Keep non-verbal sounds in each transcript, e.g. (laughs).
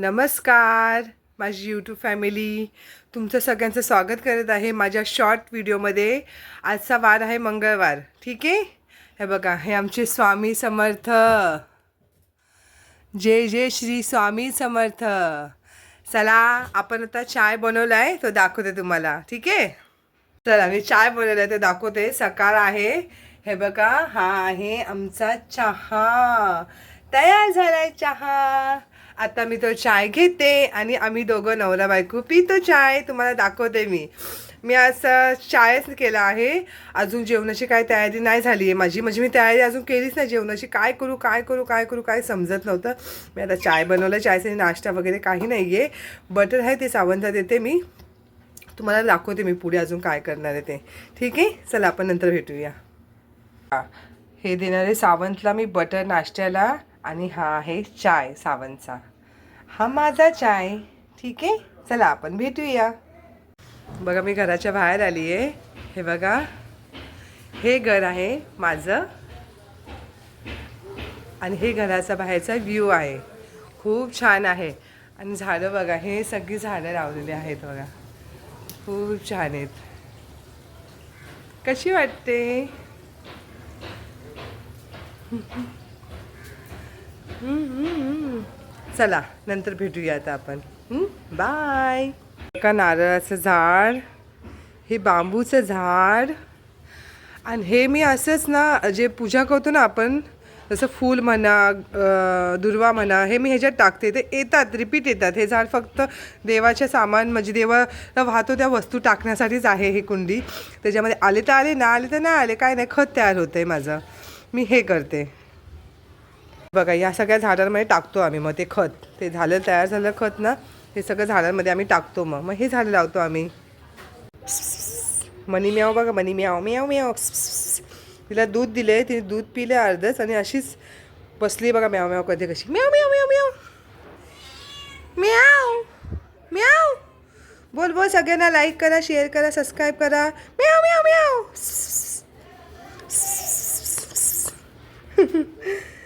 नमस्कार माझी YouTube family तुमचं सगळ्यांचं स्वागत करत आहे माझ्या शॉर्ट व्हिडिओमध्ये आजचा वार आहे मंगळवार ठीक आहे? हे बघा हे आमचे स्वामी समर्थ. जय जय श्री स्वामी समर्थ. चला आपण आता चाय बनवला आहे तो दाखवते तुम्हाला ठीक आहे? चला मी चाय बनवला आहे ते दाखवते. सकाळ आहे. हे बघा हा आहे आमचा चहा. तयार झालाय चहा. आता मी तो चाय घेते आणि आम्ही दोघं नवरा बायको पितो चाय. तुम्हाला दाखवते मी. मी आज चायच केला आहे. अजून जेवणाची काय तयारी नाही झाली आहे माझी. म्हणजे मी तयारी अजून केलीच नाही जेवणाची. काय करू काय करू काय करू काय समजत नव्हतं. मी आता चाय बनवलं. चायसाठी नाश्ता वगैरे काही नाही आहे बटर आहे ते सावंतात देते मी. तुम्हाला दाखवते मी पुढे अजून काय करणार आहे ते. ठीक आहे? चला आपण नंतर भेटूया. हे देणारे सावंतला मी बटर नाश्त्याला आणि हा आहे चाय सावंतचा. हा माझा चाय. ठीक आहे? चला आपण भेटूया. बघा मी घराच्या बाहेर आली आहे हे बघा. हे घर आहे माझं. आणि हे घराचा बाहेरचा व्ह्यू आहे. खूप छान आहे. आणि झाडं बघा हे सगळी झाडं लावलेली आहेत बघा. खूप छान आहेत. कशी वाटते? चला नंतर भेटूया आता आपण. बाय. का नारळाचं झाड हे बांबूचं झाड आणि हे मी असंच ना जे पूजा करतो ना आपण जसं फूल म्हणा दुर्वा म्हणा हे मी ह्याच्यात टाकते. ते येतात रिपीट येतात. हे झाड फक्त देवाच्या सामान म्हणजे देवाला वाहतो त्या वस्तू टाकण्यासाठीच आहे ही कुंडी. त्याच्यामध्ये आले तर आले ना आले तर नाही आले काय नाही खत तयार होतं आहे माझं. मी हे करते. बघा या सगळ्या झाडांमध्ये टाकतो आम्ही. मग ते खत ते झालं तयार झालं खत ना हे सगळं झाडांमध्ये आम्ही टाकतो मग. मग हे झाडं लावतो आम्ही. मनी म्याव बघा मनी म्याव म्याव म्याव. तिला दूध दिले तिने दूध पिले अर्धच आणि अशीच बसली बघा म्याव म्याव कधी कशी. म्याव म्याव म्याव म्याव. म्याव म्याव. बोल बोल सगळ्यांना लाईक करा शेअर करा सबस्क्राईब करा. म्याव म्याव म्याव. (laughs)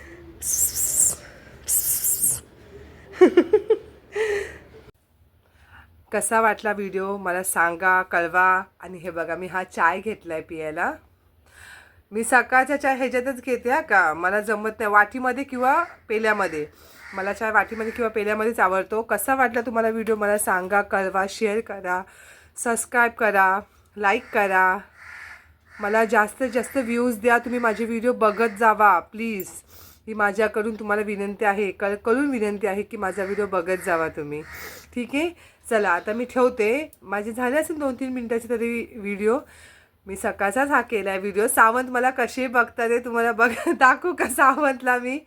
कसा वाटला व्हिडिओ मला सांगा कळवा. आणि हे बघा मी हा चाय घेतला आहे पियायला. मी सकाळच्या चाय ह्याच्यातच घेते हा का? मला जमत नाही. वाटीमध्ये किंवा पेल्यामध्ये. मला चाय वाटीमध्ये किंवा पेल्यामध्येच आवडतो. कसा वाटला तुम्हाला व्हिडिओ मला सांगा कळवा शेअर करा सबस्क्राईब करा लाईक करा. मला जास्तीत जास्त व्ह्यूज द्या. तुम्ही माझे व्हिडिओ बघत जावा प्लीज ही माझ्याकडून तुम्हाला विनंती आहे कळ कळून विनंती आहे की माझा व्हिडिओ बघत जावा तुम्ही. ठीक आहे? चला आता मी ठेवते. माझे झाले असेल दोन तीन मिनटाचे तरी व्हिडिओ. मी सकाळचाच हा केला आहे व्हिडिओ. सावंत मला कसे बघतात ते तुम्हाला बघ (laughs) दाखवू का सावंतला मी?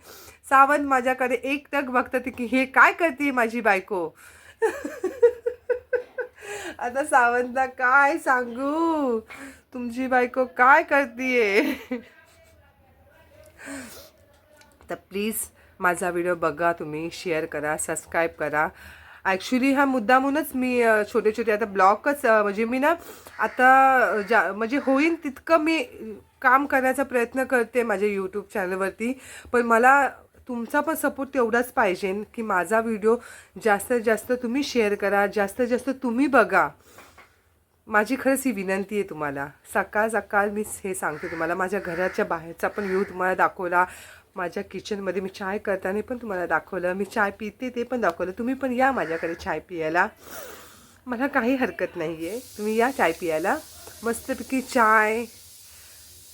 सावंत माझ्याकडे एकटक बघतात की हे काय करते माझी बायको? (laughs) आता सावंतला काय सांगू? तुमची बायको काय करतीये? (laughs) तर प्लीज माझा व्हिडिओ बघा तुम्ही शेअर करा सबस्क्राईब करा. ॲक्च्युली हा मुद्दामूनच मी छोटे छोटे आता ब्लॉगच म्हणजे मी ना आता जा म्हणजे होईन तितकं मी काम करण्याचा प्रयत्न करते माझ्या यूट्यूब चॅनलवरती पण मला तुमचा पण सपोर्ट तेवढाच पाहिजे की माझा व्हिडिओ जास्तीत जास्त तुम्ही शेअर करा जास्तीत जास्त तुम्ही बघा. माझी खरंच ही विनंती आहे तुम्हाला. सकाळ सकाळ मी हे सांगते तुम्हाला. माझ्या घराच्या बाहेरचा पण व्ह्यू तुम्हाला दाखवला. माझ्या किचनमध्ये मी चाय करताना पण तुम्हाला दाखवलं मी चाय पिते ते पण दाखवलं. तुम्ही पण या माझ्याकडे चाय पियाला मला काही हरकत नाही आहे तुम्ही या चाय पियाला मस्तपैकी चाय.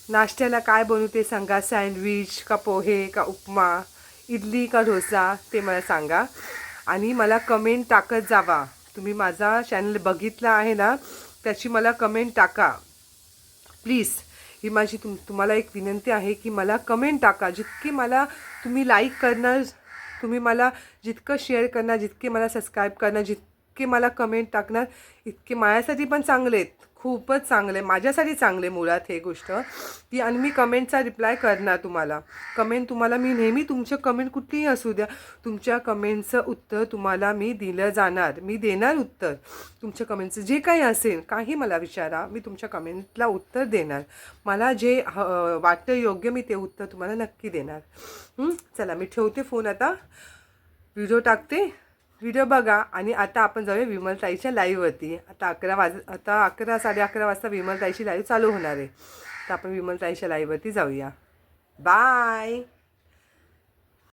नाश्त्याला काय बनवते सांगा. सँडविच का पोहे का उपमा इडली का डोसा ते मला सांगा. आणि मला कमेंट टाकत जावा. तुम्ही माझा चॅनल बघितला आहे ना त्याची मला कमेंट टाका. प्लीज. ही माझी तुम तुम्हाला एक विनंती आहे की मला कमेंट टाका. जितकी मला तुम्ही लाईक करणार तुम्ही मला जितकं शेअर करणार जितके मला सबस्क्राईब करणार जितके मला कमेंट टाकणार इतके माझ्यासाठी पण चांगले आहेत. खूपच चांगले माझ्यासाठी चांगले मुळात हे गोष्ट. की आणि मी कमेंटचा रिप्लाय करणार तुम्हाला. कमेंट तुम्हाला मी नेहमी तुमचं कमेंट कुठलीही असू द्या तुमच्या कमेंटचं उत्तर तुम्हाला मी दिलं जाणार. मी देणार उत्तर. तुमच्या कमेंटचं जे काही असेल काही मला विचारा मी तुमच्या कमेंटला उत्तर देणार. मला जे ह- वाटतं योग्य मी ते उत्तर तुम्हाला नक्की देणार. चला मी ठेवते फोन आता. व्हिडिओ टाकते. व्हिडिओ बघा आणि आता आपण जाऊया विमलताईच्या लाईव्हवरती आता अकरा वाज आता अकरा साडे अकरा वाजता विमलताईची लाईव्ह चालू होणार आहे. तर आपण विमलताईच्या लाईव्हवरती जाऊया. बाय